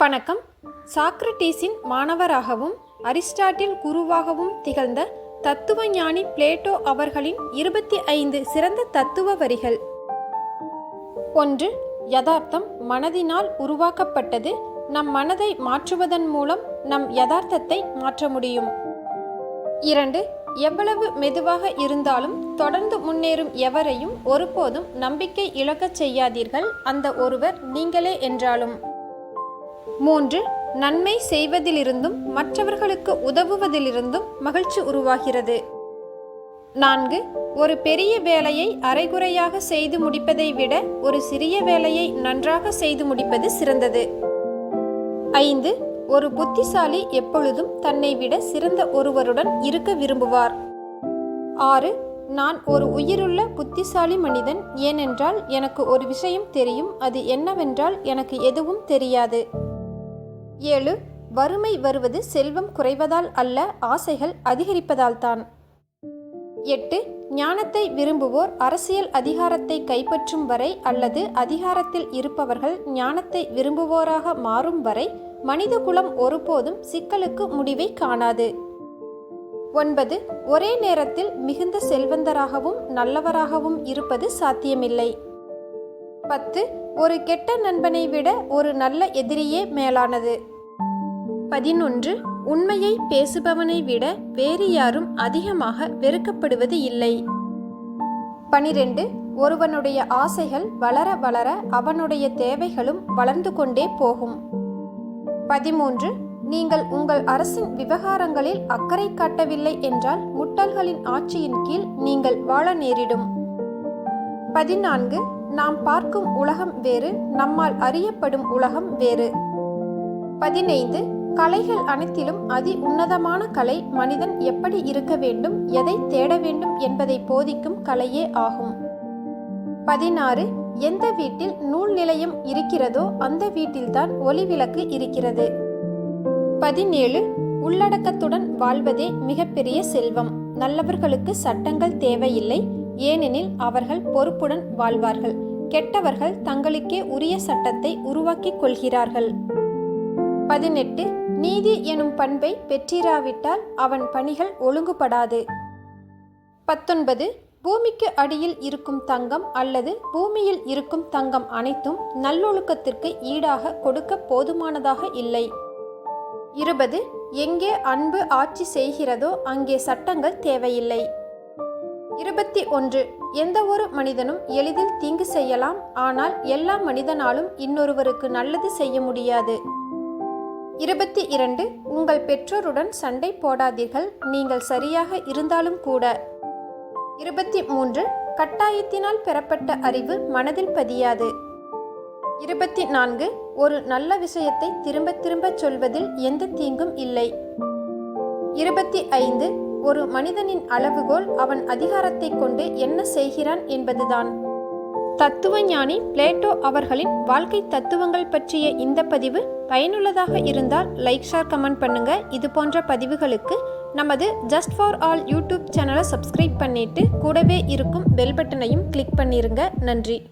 வணக்கம். சாக்ரட்டீஸின் மாணவராகவும் அரிஸ்டாட்டில் குருவாகவும் திகழ்ந்த தத்துவஞானி பிளேட்டோ அவர்களின் இருபத்தி ஐந்து சிறந்த தத்துவ வரிகள். ஒன்று யதார்த்தம் மனதினால் உருவாக்கப்பட்டது நம் மனதை மாற்றுவதன் மூலம் நம் யதார்த்தத்தை மாற்ற முடியும். இரண்டு எவ்வளவு மெதுவாக இருந்தாலும் தொடர்ந்து முன்னேறும் எவரையும் ஒருபோதும் நம்பிக்கை இழக்கச் செய்யாதீர்கள் அந்த ஒருவர் நீங்களே என்றாலும். மூன்று நன்மை செய்வதிலிருந்தும் மற்றவர்களுக்கு உதவுவதிலிருந்தும் மகிழ்ச்சி உருவாகிறது. நான்கு ஒரு பெரிய வேலையை அரைகுறையாக செய்து முடிப்பதை விட ஒரு சிறிய வேலையை நன்றாக செய்து முடிப்பது சிறந்தது. ஐந்து ஒரு புத்திசாலி எப்பொழுதும் தன்னை விட சிறந்த ஒருவருடன் இருக்க விரும்புவார். ஆறு நான் ஒரு உயிருள்ள புத்திசாலி மனிதன் ஏனென்றால் எனக்கு ஒரு விஷயம் தெரியும் அது என்னவென்றால் எனக்கு எதுவும் தெரியாது. ஏழு வறுமை வருவது செல்வம் குறைவதால் அல்ல ஆசைகள் அதிகரிப்பதால்தான். எட்டு ஞானத்தை விரும்புவோர் அரசியல் அதிகாரத்தை கைப்பற்றும் வரை அல்லது அதிகாரத்தில் இருப்பவர்கள் ஞானத்தை விரும்புவோராக மாறும் வரை மனிதகுலம் ஒருபோதும் சிக்கலுக்கு முடிவை காணாது. ஒன்பது ஒரே நேரத்தில் மிகுந்த செல்வந்தராகவும் நல்லவராகவும் இருப்பது சாத்தியமில்லை. பத்து ஒரு கெட்ட நண்பனை விட ஒரு நல்ல எதிரியே மேலானது. பதினொன்று உண்மையை பேசுபவனை விட வேறு யாரும் அதிகமாக வெறுக்கப்படுவது இல்லை. பனிரெண்டு ஒருவனுடைய ஆசைகள் வளர வளர அவனுடைய தேவைகளும் வளர்ந்து கொண்டே போகும். பதிமூன்று நீங்கள் உங்கள் அரசின் விவகாரங்களில் அக்கறை காட்டவில்லை என்றால் முட்டல்களின் ஆட்சியின் கீழ் நீங்கள் வாழ நேரிடும். பதினான்கு நாம் பார்க்கும் உலகம் வேறு நம்மால் அறியப்படும் உலகம் வேறு. பதினைந்து. கலைகள் அனைத்திலும் அதி உன்னதமான கலை மனிதன் எப்படி இருக்க வேண்டும் எதை தேட வேண்டும் என்பதை போதிக்கும் கலையே ஆகும். பதினாறு. எந்த வீட்டில் நூல் நிலையம் இருக்கிறதோ அந்த வீட்டில்தான் ஒளி விளக்கு இருக்கிறது. பதினேழு. உள்ளடக்கத்துடன் வாழ்வதே மிகப்பெரிய செல்வம். நல்லவர்களுக்கு சட்டங்கள் தேவையில்லை ஏனெனில் அவர்கள் பொறுப்புடன் வாழ்வார்கள். கெட்டவர்கள் தங்களுக்கே உரிய சட்டத்தை உருவாக்கிக் கொள்கிறார்கள். பதினெட்டு. நீதி எனும் பண்பை பெற்றிராவிட்டால் அவன் பணிகள் ஒழுங்குபடாது. பத்தொன்பது. பூமிக்கு அடியில் இருக்கும் தங்கம் அல்லது பூமியில் இருக்கும் தங்கம் அனைத்தும் நல்லொழுக்கத்திற்கு ஈடாக கொடுக்க போதுமானதாக இல்லை. இருபது. எங்கே அன்பு ஆட்சி செய்கிறதோ அங்கே சட்டங்கள் தேவையில்லை. இருபத்தி ஒன்று. எந்த ஒரு மனிதனும் எளிதில் தீங்கு செய்யலாம் ஆனால் எல்லா மனிதனாலும் இன்னொருவருக்கு நல்லது செய்ய முடியாது. இருபத்தி இரண்டு. உங்கள் பெற்றோருடன் சண்டை போடாதீர்கள் நீங்கள் சரியாக இருந்தாலும் கூட. இருபத்தி மூன்று. கட்டாயத்தினால் பெறப்பட்ட அறிவு மனதில் பதியாது. இருபத்தி நான்கு. ஒரு நல்ல விஷயத்தை திரும்ப திரும்பச் சொல்வதில் எந்த தீங்கும் இல்லை. இருபத்தி ஐந்து. ஒரு மனிதனின் அளவுகோல் அவன் அதிகாரத்தை கொண்டு என்ன செய்கிறான் என்பதுதான். தத்துவஞானி பிளேட்டோ அவர்களின் வாழ்க்கை தத்துவங்கள் பற்றிய இந்த பதிவு பயனுள்ளதாக இருந்தால் லைக் ஷேர் கமெண்ட் பண்ணுங்க. இது போன்ற பதிவுகளுக்கு நமது ஜஸ்ட் ஃபார் ஆல் யூடியூப் சேனலை சப்ஸ்கிரைப் பண்ணிட்டு கூடவே இருக்கும் பெல் பட்டனையும் கிளிக் பண்ணிருங்க. நன்றி.